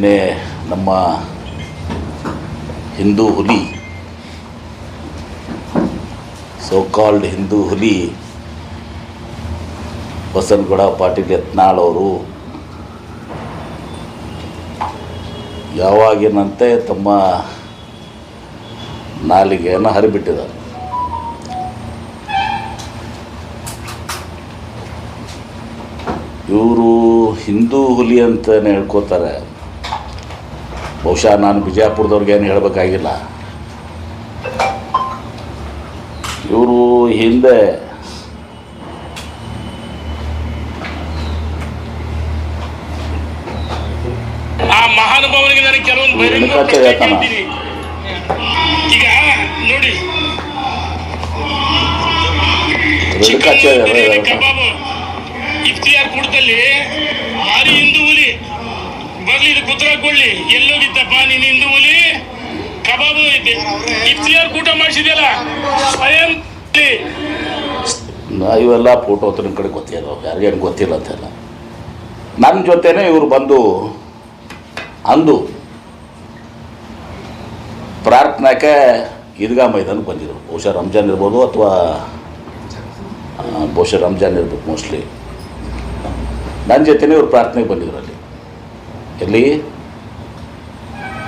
ನಿನ್ನೆ ನಮ್ಮ ಹಿಂದೂ ಹುಲಿ ಸೋಕಾಲ್ಡ್ ಹಿಂದೂ ಹುಲಿ ಬಸನಗೌಡ ಪಾಟೀಲ್ ಯತ್ನಾಳ್ ಅವರು ಯಾವಾಗಿನಂತೆ ತಮ್ಮ ನಾಲಿಗೆಯನ್ನು ಹರಿಬಿಟ್ಟಿದ್ದಾರೆ. ಇವರು ಹಿಂದೂ ಹುಲಿ ಅಂತ ಹೇಳ್ಕೋತಾರೆ. ಬಹುಶಃ ನಾನು ಬಿಜಾಪುರದವ್ರಿಗೆ ಏನು ಹೇಳಬೇಕಾಗಿಲ್ಲ. ಇವರು ಹಿಂದೆ ರೇಣುಕಾಚಾರ್ಯ ಪ್ರಶ್ನೆ ಹೇಳ್ತಾನ. ಕೇಳ್ತೀನಿ ಈಗ ನೋಡಿ ರೇಣುಕಾಚಾರ್ಯ ಚಿಕ್ಕಮಗಳೂರಿನ ಹೇಳ್ತಾನೆ. ಕಬಾಬು ಇಫ್ತಿಯಾರ್ ಕೂಟದಲ್ಲಿ ಭಾರಿ ಹಿಂದೂ ಹುಲಿ ಬರ್ಲಿ ಇದು ಕೊಳ್ಳಿ ಕೊಡ್ಲಿ. ನೀ ನೀನ್ ಹಿಂದೂ ಹುಲಿ ಕಬಾಬು ಐತೆ. ಇಫ್ತಿಯಾರ್ ಕೂಟ ಮಾಡಿಸಿದ್ಯಲ್ಲ? ಸ್ವಯಂ ಇವೆಲ್ಲ ಫೋಟೋ ನಿಮ್ಮ ಕಡೆ ಗೊತ್ತಿಲ್ಲ. ಯಾರಿಗೇನು ಗೊತ್ತಿಲ್ಲ ಅಂತೆಲ್ಲ ನನ್ನ ಜೊತೆನೇ ಇವರು ಬಂದು ಅಂದು ಪ್ರಾರ್ಥನಾಕ್ಕೆ ಈದ್ಗಾ ಮೈದಾನಕ್ಕೆ ಬಂದಿದ್ರು. ಬಹುಶಃ ರಂಜಾನ್ ಇರ್ಬೋದು ಅಥವಾ ಬಹುಶಃ ರಂಜಾನ್ ಇರ್ಬೇಕು ಮೋಸ್ಟ್ಲಿ ನನ್ನ ಜೊತೆನೇ ಇವ್ರು ಪ್ರಾರ್ಥನೆಗೆ ಬಂದಿದ್ರು ಎಲ್ಲಿ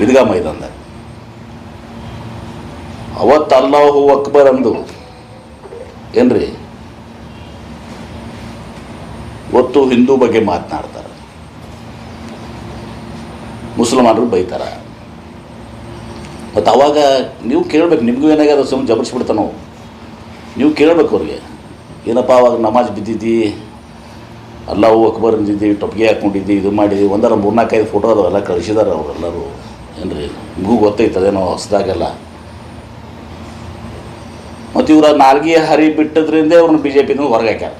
ಇದ್ಗಾ ಮೈದಾನದಾಗ. ಅವತ್ತು ಅಲ್ಲಾಹು ಅಕ್ಬರ್ ಅಂದು. ಏನ್ರಿ? ಒತ್ತು ಹಿಂದೂ ಬಗ್ಗೆ ಮಾತನಾಡ್ತಾರೆ. ಮುಸಲ್ಮಾನರು ಬೈತಾರೆ. ಮತ್ತು ಅವಾಗ ನೀವು ಕೇಳಬೇಕು, ನಿಮಗೂ ಏನಾಗ್ಯದ ಸುಮ್ಮನೆ ಜಬರ್ಸ್ಬಿಡ್ತಾನೆ. ನೀವು ಕೇಳಬೇಕು ಅವ್ರಿಗೆ. ಏನಪ್ಪ ಅವಾಗ ನಮಾಜ್ ಬಿದ್ದಿದ್ದಿ? ಅಲ್ಲಾವು ಅಕ್ಬರ್ ಅಂದಿದ್ದೀವಿ, ಟೊಪ್ಗೆ ಹಾಕ್ಕೊಂಡಿದ್ದಿ ಇದು ಮಾಡಿದ್ದೀವಿ ಒಂದರ ಮೂರು ಮೂರ್ನಾಲ್ಕೈದು ಫೋಟೋ ಅದಾವೆಲ್ಲ ಕಳಿಸಿದಾರೆ ಅವರೆಲ್ಲರೂ ಏನ್ರಿ, ನಿಮಗೂ ಗೊತ್ತೈತೆ ಅದೇನೋ ಹೊಸದಾಗೆಲ್ಲ. ಮತ್ತು ಇವರ ನಾಲ್ಗೆ ಹರಿ ಬಿಟ್ಟದ್ರಿಂದ ಅವ್ರನ್ನ ಬಿ ಜೆ ಪಿನೂ ಹೊರಗೆ ಹಾಕ್ಯಾರ.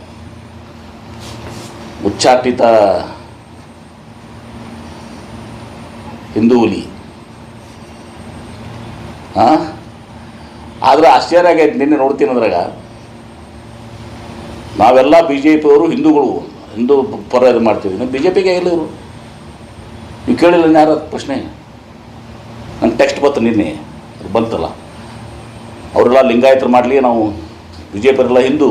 ಉಚ್ಚಾಟಿತ ಹಿಂದೂಲಿ ಹಾಂ ಆದ್ರೆ ಆಶ್ಚರ್ಯ ಆಗೈತೆ, ನಿನ್ನೆ ನೋಡ್ತೀನಿ ಅದ್ರಾಗ. ನಾವೆಲ್ಲ ಬಿ ಜೆ ಪಿಯವರು ಹಿಂದೂಗಳು. ಹಿಂದೂ ಪರ ಇದು ಮಾಡ್ತೀವಿ. ಬಿ ಜೆ ಪಿಗೆ ಇವರು. ನೀವು ಕೇಳಿಲ್ಲ ಯಾರು ಪ್ರಶ್ನೆ ನನ್ನ ಟೆಕ್ಸ್ಟ್ ಬಂತು ನಿನ್ನೆ, ಅದು ಬಂತಲ್ಲ. ಅವರೆಲ್ಲ ಲಿಂಗಾಯತರು ಮಾಡಲಿ ನಾವು ಬಿ ಜೆ ಪಿಯವರೆಲ್ಲ ಹಿಂದೂ.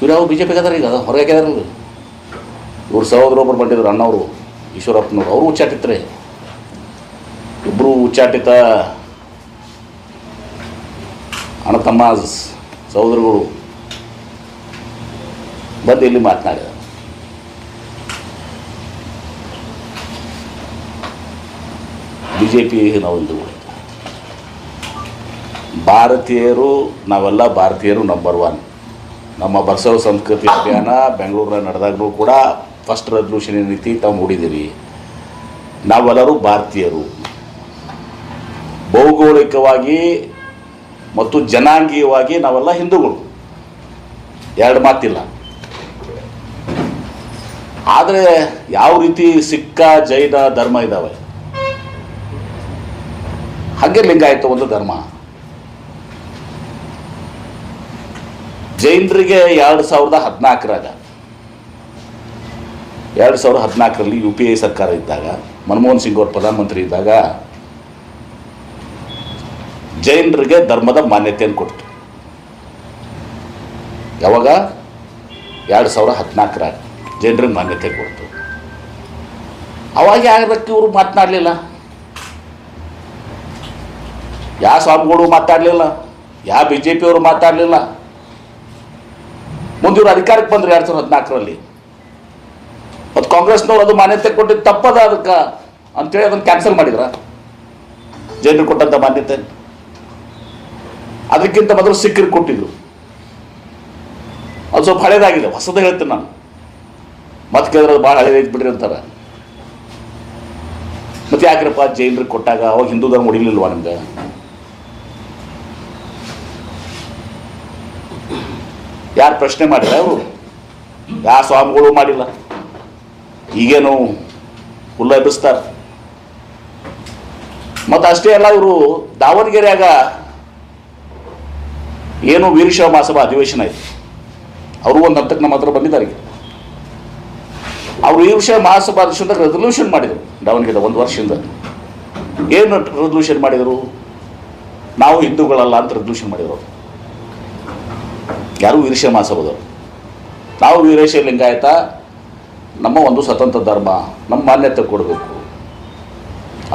ಇವ್ರು ಯಾವ ಬಿ ಜೆ ಪಿಗೆ ಅದಾರ ಈಗ? ಹೊರಗೆ ಇವರು? ಸಹೋದರ ಸಹೋದರೊಬ್ಬರು ಬಂದಿದ್ರು, ಅಣ್ಣವರು, ಈಶ್ವರಪ್ಪನವರು. ಅವರು ಉಚ್ಚಾಟಿತ್ರೆ ಇಬ್ಬರು ಉಚ್ಚಾಟಿತ ಅಣ್ಣ ತಮ್ಮ ಸಹೋದರಗಳು, ಬಂದು ಇಲ್ಲಿ ಮಾತನಾಡಿದ. ಬಿ ಜೆ ಪಿ ನಾವು ಹಿಂದೂಗಳು ಭಾರತೀಯರು, ನಾವೆಲ್ಲ ಭಾರತೀಯರು ನಂಬರ್ ಒನ್ ನಮ್ಮ ಬಸವ ಸಂಸ್ಕೃತಿ ಅಭಿಯಾನ ಬೆಂಗಳೂರಿನ ನಡೆದಾಗಲೂ ಕೂಡ ಫಸ್ಟ್ ರೆಸಲ್ಯೂಷನ್ ರೀತಿ ತಾವು ಮೂಡಿದ್ದೀರಿ. ನಾವೆಲ್ಲರೂ ಭಾರತೀಯರು. ಭೌಗೋಳಿಕವಾಗಿ ಮತ್ತು ಜನಾಂಗೀಯವಾಗಿ ನಾವೆಲ್ಲ ಹಿಂದೂಗಳು. ಎರಡು ಮಾತಿಲ್ಲ. ಆದರೆ ಯಾವ ರೀತಿ ಸಿಕ್ಕ, ಜೈನ ಧರ್ಮ ಇದ್ದಾವೆ ಹಾಗೆ ಲಿಂಗಾಯತ ಒಂದು ಧರ್ಮ. ಜೈನರಿಗೆ ಎರಡು ಸಾವಿರದ ಹದಿನಾಲ್ಕರಾಗ, ಎರಡು ಸಾವಿರದ ಹದಿನಾಲ್ಕರಲ್ಲಿ ಯು ಪಿ ಐ ಸರ್ಕಾರ ಇದ್ದಾಗ, ಮನಮೋಹನ್ ಸಿಂಗ್ ಅವರು ಪ್ರಧಾನಮಂತ್ರಿ ಇದ್ದಾಗ ಜೈನರಿಗೆ ಧರ್ಮದ ಮಾನ್ಯತೆಯನ್ನು ಕೊಡ್ತು. ಯಾವಾಗ? ಎರಡು ಸಾವಿರ ಹದಿನಾಲ್ಕರಾಗ ಜೈನರಿಗೆ ಮಾನ್ಯತೆ ಕೊಡ್ತು. ಅವಾಗ ಯಾರಕ್ಕೆ ಇವರು ಮಾತನಾಡಲಿಲ್ಲ? ಯಾವ ಸ್ವಾಮಿಗಳು ಮಾತಾಡಲಿಲ್ಲ ಯಾವ ಬಿ ಜೆ ಪಿಯವರು ಮಾತಾಡಲಿಲ್ಲ ಮುಂದೆ ಇವರು ಅಧಿಕಾರಕ್ಕೆ ಬಂದರು ಎರಡು ಸಾವಿರದ ಹದಿನಾಲ್ಕರಲ್ಲಿ. ಮತ್ತು ಕಾಂಗ್ರೆಸ್ನವ್ರು ಅದು ಮಾನ್ಯತೆ ಕೊಟ್ಟಿದ್ದು ತಪ್ಪದ ಅದಕ್ಕೆ ಅಂತೇಳಿ ಅದನ್ನು ಕ್ಯಾನ್ಸಲ್ ಮಾಡಿದ್ರ? ಜೈನರು ಕೊಟ್ಟಂಥ ಮಾನ್ಯತೆ? ಅದಕ್ಕಿಂತ ಮೊದಲು ಸಿಕ್ಕಿ ಕೊಟ್ಟಿದ್ರು. ಅದು ಸ್ವಲ್ಪ ಹಳೇದಾಗಿದೆ, ಹೊಸದು ಹೇಳ್ತೀನಿ ನಾನು. ಮತ್ತೆ ಕೇಳಿದ್ರೆ ಭಾಳ ಹಳೇದೈತೆ ಬಿಡ್ರಿ ಅಂತಾರೆ. ಮತ್ತೆ ಯಾಕ್ರಪ್ಪ ಜೈನರಿಗೆ ಕೊಟ್ಟಾಗ ಅವಾಗ ಹಿಂದೂ ಧರ್ಮ ಹೊಡಿಲಿಲ್ವಾ ನಿಮ್ಗೆ? ಯಾರು ಪ್ರಶ್ನೆ ಮಾಡಿಲ್ಲ ಅವರು? ಯಾವ ಸ್ವಾಮಿಗಳು ಮಾಡಿಲ್ಲ? ಈಗೇನು ಹುಲ್ಲ ಎಬ್ಬಿಸ್ತಾರೆ? ಮತ್ತು ಅಷ್ಟೇ ಅಲ್ಲ ಇವರು ದಾವಣಗೆರೆಯಾಗ ಏನು ವೀರಶೈವ ಮಹಾಸಭಾ ಅಧಿವೇಶನ ಇದೆ ಅವರು ಒಂದು ಹಂತಕ್ಕೆ ನಮ್ಮ ಹತ್ರ ಬಂದಿದ್ದಾರೆ ಅವರು ಈ ವಿಷಯ ಅಧ್ಯಕ್ಷ ರೆಸಲ್ಯೂಷನ್ ಮಾಡಿದರು. ದಾವಣಗೆರೆ ಒಂದು ವರ್ಷದಿಂದ. ಏನು ರೆಸಲ್ಯೂಷನ್ ಮಾಡಿದರು? ನಾವು ಹಿಂದೂಗಳಲ್ಲ ಅಂತ ರೆಸಲ್ಯೂಷನ್ ಮಾಡಿದರು. ಯಾರು ವೀರಶೈವ ಮಹಾಸಭಾದವರು ನಾವು ವೀರಶೈವ ಲಿಂಗಾಯತ ನಮ್ಮ ಒಂದು ಸ್ವತಂತ್ರ ಧರ್ಮ, ನಮ್ಮ ಮಾನ್ಯತೆ ಕೊಡಬೇಕು.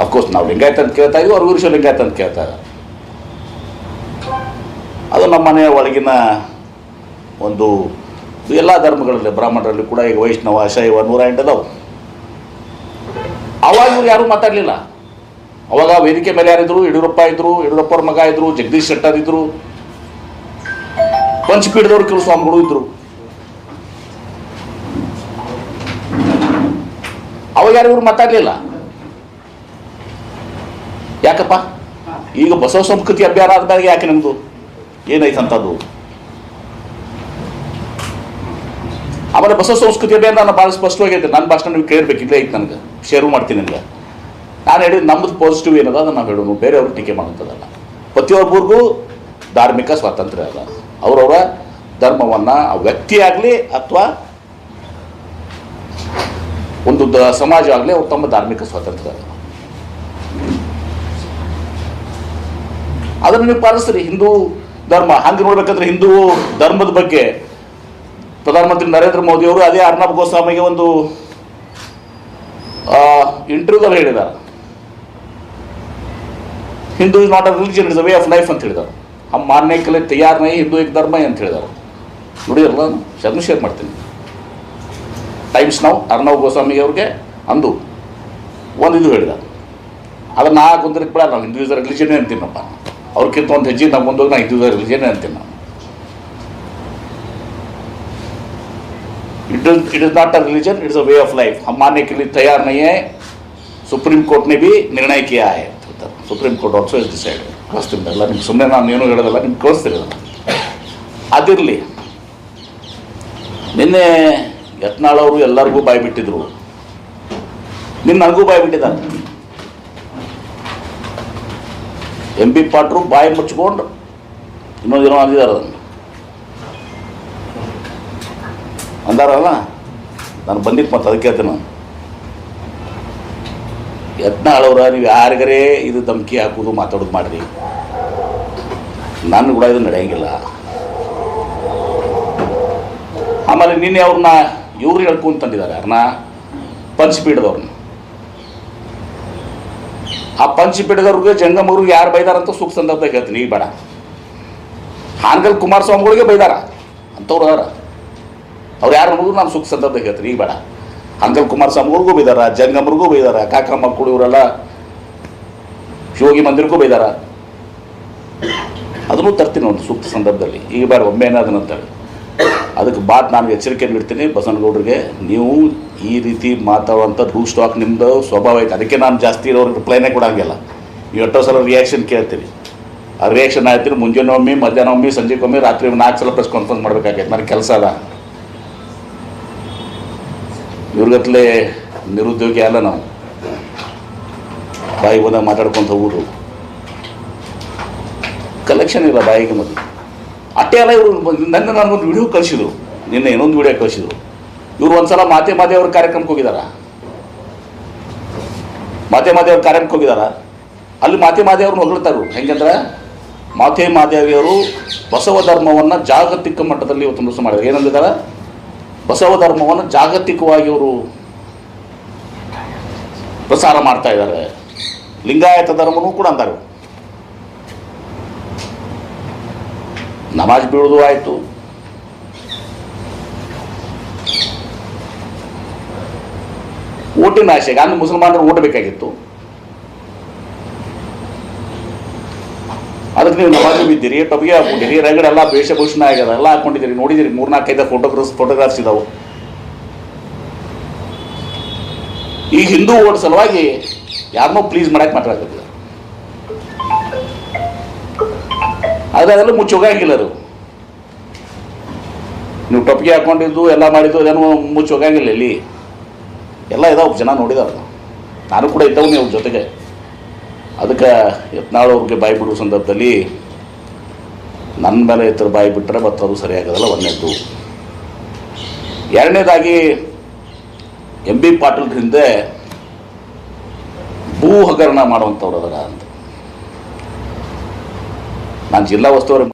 ಅಫ್ಕೋರ್ಸ್ ನಾವು ಲಿಂಗಾಯತ ಅಂತ ಕೇಳ್ತಾ ಇದ್ದೀವಿ, ಅವ್ರು ವೀರಶೈವ ಲಿಂಗಾಯತ ಅಂತ ಕೇಳ್ತಾ ಇದ್ದಾರೆ. ಅದು ನಮ್ಮ ಮನೆಯ ಒಳಗಿನ ಒಂದು ಎಲ್ಲ ಧರ್ಮಗಳಲ್ಲಿ, ಬ್ರಾಹ್ಮಣರಲ್ಲಿ ಕೂಡ ಈಗ ವೈಷ್ಣವ, ಶೈವ ನೂರ ಎಂಟದವು ಅವಾಗ ಇವ್ರು ಯಾರೂ ಮಾತಾಡಲಿಲ್ಲ. ಅವಾಗ ವೇದಿಕೆ ಮೇಲೆ ಯಾರಿದ್ರು, ಯಡಿಯೂರಪ್ಪ ಇದ್ರು ಯಡಿಯೂರಪ್ಪರ ಮಗ ಇದ್ರು, ಜಗದೀಶ್ ಶೆಟ್ಟರ್ ಇದ್ರು, ಪಂಚಪೀಠದವ್ರು ಕೆಲವು ಸ್ವಾಮಿಗಳು ಇದ್ರು. ಅವಾಗ ಯಾರು ಇವ್ರು ಮಾತಾಡಲಿಲ್ಲ. ಯಾಕಪ್ಪ? ಈಗ ಬಸವ ಸಂಸ್ಕೃತಿ ಅಭ್ಯಾರ ಆದ್ಮೇಲೆ ಯಾಕೆ ನಮ್ದು? ಏನೈತೆ ಅಂತದ್ದು ಆಮೇಲೆ ಬಸವ ಸಂಸ್ಕೃತಿ ಅಭಿಯಾನ ನಾನು ಭಾಳ ಸ್ಪಷ್ಟವಾಗೈತೆ ನನ್ನ ಭಾಷಣ ನೀವು ಕೇಳಬೇಕು, ಇಲ್ಲೇ ಐತೆ ನನಗೆ. ಶೇರು ಮಾಡ್ತೀನಿ ನಿಮಗೆ. ನಾನು ಹೇಳಿದ ನಮ್ಮದು ಪಾಸಿಟಿವ್ ಏನದ ಅದನ್ನು ನಾವು ಹೇಳೋಣ ಬೇರೆಯವ್ರಿಗೆ ಟೀಕೆ ಮಾಡೋಂಥದ್ದಲ್ಲ. ಪ್ರತಿಯೊಬ್ಬರಿಗೂ ಧಾರ್ಮಿಕ ಸ್ವಾತಂತ್ರ್ಯ ಅದ. ಅವರವರ ಧರ್ಮವನ್ನು ಆ ವ್ಯಕ್ತಿ ಆಗಲಿ ಅಥವಾ ಒಂದು ದ ಸಮಾಜ ಆಗಲಿ ಅವ್ರು ತಮ್ಮ ಧಾರ್ಮಿಕ ಸ್ವಾತಂತ್ರ್ಯ ಅದ. ಅದನ್ನು ನೀವು ಪಾಲಿಸ್ರಿ ಹಿಂದೂ ಧರ್ಮ. ಹಂಗೆ ನೋಡ್ಬೇಕಂದ್ರೆ ಹಿಂದೂ ಧರ್ಮದ ಬಗ್ಗೆ ಪ್ರಧಾನಮಂತ್ರಿ ನರೇಂದ್ರ ಮೋದಿ ಅವರು ಅದೇ ಅರ್ನಬ್ ಗೋಸ್ವಾಮಿಗೆ ಒಂದು ಇಂಟರ್ವ್ಯೂದಲ್ಲಿ ಹೇಳಿದ್ದಾರೆ. Hindu is not a religion is a way of life ಅಂತ ಹೇಳಿದ್ದಾರೆ. ಆ ಮಾನ್ಯ ಕಲೆ ತಯಾರನೇ ಹಿಂದೂ ಏಕ್ ಧರ್ಮ ಅಂತ ಹೇಳಿದ್ದಾರೆ. ನೋಡಿರಲ್ಲ ನಾನು? ಶೇರ್ ಮಾಡ್ತೀನಿ. ಟೈಮ್ಸ್ ನಾವು ಅರ್ನವ್ ಗೋಸ್ವಾಮಿ ಅವ್ರಿಗೆ ಅಂದು ಒಂದು ಇದು ಹೇಳಿದ ಅದನ್ನು ನಾ ಗೊಂದಲಕ್ಕೆ ಬಿಡ ನಾವು ಹಿಂದೂ ಇಸ್ ರಿಲಿಜನ್ ಅಂತೀನಪ್ಪ. ಅವ್ರಿಗಿಂತ ಒಂದು ಹೆಜ್ಜೆ ನಾವು ಮುಂದೋಗಿ ನಾ ಹಿಂದೂ ರಿಲಿಜನ್ ಅಂತೀನಿ ನಾನು it is it is not a religion it is a way of life हम मानने के लिए तैयार नहीं है ಸುಪ್ರೀಂ ಕೋರ್ಟ್ ने भी ನಿರ್ಣಯ किया है ಅಂತ ಹೇಳ್ತಾರೆ Supreme Court also is decide ಕಳಿಸ್ತೀನಿ ಎಲ್ಲ ನಿಮ್ಗೆ ಸುಮ್ಮನೆ ನಾನು ಏನು ಹೇಳೋದಲ್ಲ ನಿಮ್ಗೆ ಕಳಿಸ್ತೀನಿ ಅದನ್ನು ಅದಿರಲಿ ನಿನ್ನೆ ಯತ್ನಾಳ್ ಅವರು ಎಲ್ಲರಿಗೂ ಬಾಯಿ ಬಿಟ್ಟಿದ್ರು ನಿನ್ನ ನನಗೂ ಬಾಯಿ ಎಂ ಬಿ ಪಾಟ್ರು ಬಾಯಿ ಮುಚ್ಕೊಂಡು ಇನ್ನೊಂದು ಏನೋ ಅಂದಿದ್ದಾರೆ ಅದನ್ನು. ಅಂದಾರಲ್ಲ? ನಾನು ಬಂದಿತ್ತು ಮತ್ತೆ ಅದಕ್ಕೆ ಹೇಳ್ತೇನೆ ನಾನು. ಯತ್ನಾಳವ್ರ, ನೀವು ಯಾರಿಗರೇ ಇದು ಧಮಕಿ ಹಾಕೋದು ಮಾತಾಡೋದು ಮಾಡಿರಿ. ನಾನು ಕೂಡ ಇದು ನಡೆಯಂಗಿಲ್ಲ. ಆಮೇಲೆ ನಿನ್ನೆ ಅವ್ರನ್ನ ಇವ್ರು ಹೇಳ್ಕೊಂತಂದಿದ್ದಾರೆ ಯಾರನ್ನ ಪಂಚಪೀಠದವ್ರನ್ನ ಆ ಪಂಚಪೀಠದವ್ರಿಗೆ ಜಂಗಮರು ಯಾರು ಬೈದಾರಂತ ಸುಖ ಸಂದರ್ಭದಾಗ ಹೇಳ್ತೀನಿ. ಈಗ ಬೇಡ. ಹಾನಗಲ್ ಕುಮಾರಸ್ವಾಮಿಗಳಿಗೆ ಬೈದಾರ. ಅಂಥವ್ರು ಅದಾರ. ಅವ್ರು ಯಾರು ಅನ್ನೋದು ನಾನು ಸುಖ ಸಂದರ್ಭದಾಗ ಹೇಳ್ತೀನಿ. ಈಗ ಬೇಡ. ಅಂಕಲ್ ಕುಮಾರಸ್ವಾಮಿಗಳಿಗೂ ಬೈದಾರ ಜಂಗಮರಿಗೂ ಬೈದಾರ ಕಾಕ ಮಕ್ಕಳು ಇವರೆಲ್ಲ ಶಿವೋಗಿ ಮಂದಿರಕ್ಕೂ ಬೈದಾರ. ಅದನ್ನು ತರ್ತೀನಿ ಒಂದು ಸೂಕ್ತ ಸಂದರ್ಭದಲ್ಲಿ. ಈಗ ಬೇಡ, ಒಮ್ಮೆ ಏನಾದನಂತೇಳಿ ಅದಕ್ಕೆ ಬಾತ್ ನಾನು ಎಚ್ಚರಿಕೆ ನೀಡ್ತೀನಿ ಬಸವನಗೌಡರಿಗೆ, ನೀವು ಈ ರೀತಿ ಮಾತಾಡುವಂಥ ರೂಲ್ ಸ್ಟಾಕ್ ನಿಮ್ಮದು ಸ್ವಭಾವ ಐತೆ. ಅದಕ್ಕೆ ನಾನು ಜಾಸ್ತಿ ಇರೋರಿಗೆ ರಿಪ್ಲೈನೇ ಕೊಡಂಗಿಲ್ಲ ನೀವು ಎಷ್ಟೋ ಸಲ ರಿಯಾಕ್ಷನ್ ಕೇಳ್ತೀರಿ ಆ ರಿಯಾಕ್ಷನ್ ಆಯ್ತೀನಿ ಮುಂಜಾನೆ ಒಮ್ಮೆ ಮಧ್ಯಾಹ್ನ ಒಮ್ಮೆ ಸಂಜೆಗೊಮ್ಮೆ, ರಾತ್ರಿ ನಾಲ್ಕು ಸಲ ಪ್ರೆಸ್ ಕಾನ್ಫರೆನ್ಸ್ ಮಾಡಬೇಕಾಗೈತೆ. ನನಗೆ ಕೆಲಸ ಅದ. ಇವ್ರಗತ್ಲೆ ನಿರುದ್ಯೋಗಿ ಅಲ್ಲ ನಾವು. ಬಾಯಿ ಬಂದಾಗ ಮಾತಾಡ್ಕೊಂತ ಊರು. ಕಲೆಕ್ಷನ್ ಇಲ್ಲ ಬಾಯಿಗೆ ಮೊದಲು ಅಟ್ಟೆ ಅಲ್ಲ ಇವರು. ನನ್ನ ನನಗೊಂದು ವಿಡಿಯೋ ಕಳಿಸಿದ್ರು. ನಿನ್ನೆ ಇನ್ನೊಂದು ವಿಡಿಯೋ ಕಳಿಸಿದ್ರು. ಇವ್ರು ಒಂದ್ಸಲ ಮಾತೆ ಅವ್ರ ಕಾರ್ಯಕ್ರಮಕ್ಕೆ ಹೋಗಿದಾರ? ಮಾತೆ ಮಾದೇವ್ರ ಕಾರ್ಯಕ್ರಮಕ್ಕೆ ಹೋಗಿದಾರ? ಅಲ್ಲಿ ಮಾತೆ ಮಾದೇವ್ರನ್ನ ಹೊಗಳ್ತಾರು ಹೆಂಗಂದ್ರೆ ಮಾತೆ ಮಾದೇವಿಯವರು ಬಸವ ಧರ್ಮವನ್ನು ಜಾಗತಿಕ ಮಟ್ಟದಲ್ಲಿ ಇವತ್ತು ಮುಸ್ ಮಾಡಿದ್ರು. ಏನಂದಿದಾರ? ಬಸವ ಧರ್ಮವನ್ನು ಜಾಗತಿಕವಾಗಿ ಅವರು ಪ್ರಸಾರ ಮಾಡ್ತಾ ಇದ್ದಾರೆ ಲಿಂಗಾಯತ ಧರ್ಮನೂ ಕೂಡ ಅಂತಾರೆ ನಮಾಜ್ ಬೀಳೋದು ಆಯಿತು. ಓಟಿನ ಆಶೆಗೆ ಅಂದ್ರೆ ಮುಸಲ್ಮಾನರು ಓಟ್ ಬೇಕಾಗಿತ್ತು ಅದಕ್ಕೆ ನೀವು ನಮಾಜ್ ಬಿದ್ದೀರಿ ಟೊಬಿಗೆ ಹಾಕೊಂಡಿರಿ ರಗಡೆ ಎಲ್ಲ ವೇಷಭೂಷಣ ಆಗ್ಯದ, ಎಲ್ಲ ಹಾಕೊಂಡಿದ್ದೀರಿ ನೋಡಿದಿರಿ ಮೂರ್ನಾಲ್ಕೈದು ಫೋಟೋಗ್ರಾಫ್ಸ್ ಫೋಟೋಗ್ರಾಫ್ಸ್ ಇದಾವೆ. ಈ ಹಿಂದೂ ಓಟ್ ಸಲುವಾಗಿ ಯಾರನ್ನೋ ಪ್ಲೀಸ್ ಮಾಡಕ್ಕೆ ಮಾತಾಡ್ತಿದ್ದ ಆದರೆ ಅದೆಲ್ಲ ಮುಚ್ಚೋಗಂಗಿಲ್ಲ ಅದು. ನೀವು ಟೊಪ್ಪಿಗೆ ಹಾಕೊಂಡಿದ್ದು, ಎಲ್ಲ ಮಾಡಿದ್ದು ಅದೇನು ಮುಚ್ಚೋಗಂಗಿಲ್ಲ ಇಲ್ಲಿ. ಎಲ್ಲ ಇದಾವೆ ಜನ ನೋಡಿದಾರೆ. ನಾನು ಕೂಡ ಇದ್ದವು ನೀವು ಜೊತೆಗೆ. ಅದಕ್ಕೆ ಯತ್ನಾಳ್ ಅವ್ರಿಗೆ ಬಾಯಿ ಬಿಡುವ ಸಂದರ್ಭದಲ್ಲಿ ನನ್ನ ಮೇಲೆ ಇತರ ಬಾಯಿ ಬಿಟ್ಟರೆ ಮತ್ತು ಅದು ಸರಿಯಾಗೋದಲ್ಲ ಒಂದನೇದ್ದು ಎರಡನೇದಾಗಿ, ಎಂ ಬಿ ಪಾಟೀಲ್ ಹಿಂದೆ ಭೂ ಹಗರಣ ಮಾಡುವಂಥವ್ರು ಅದರ ಅಂತ. ನಾನು ಜಿಲ್ಲಾ ಉಸ್ತುವಾರಿ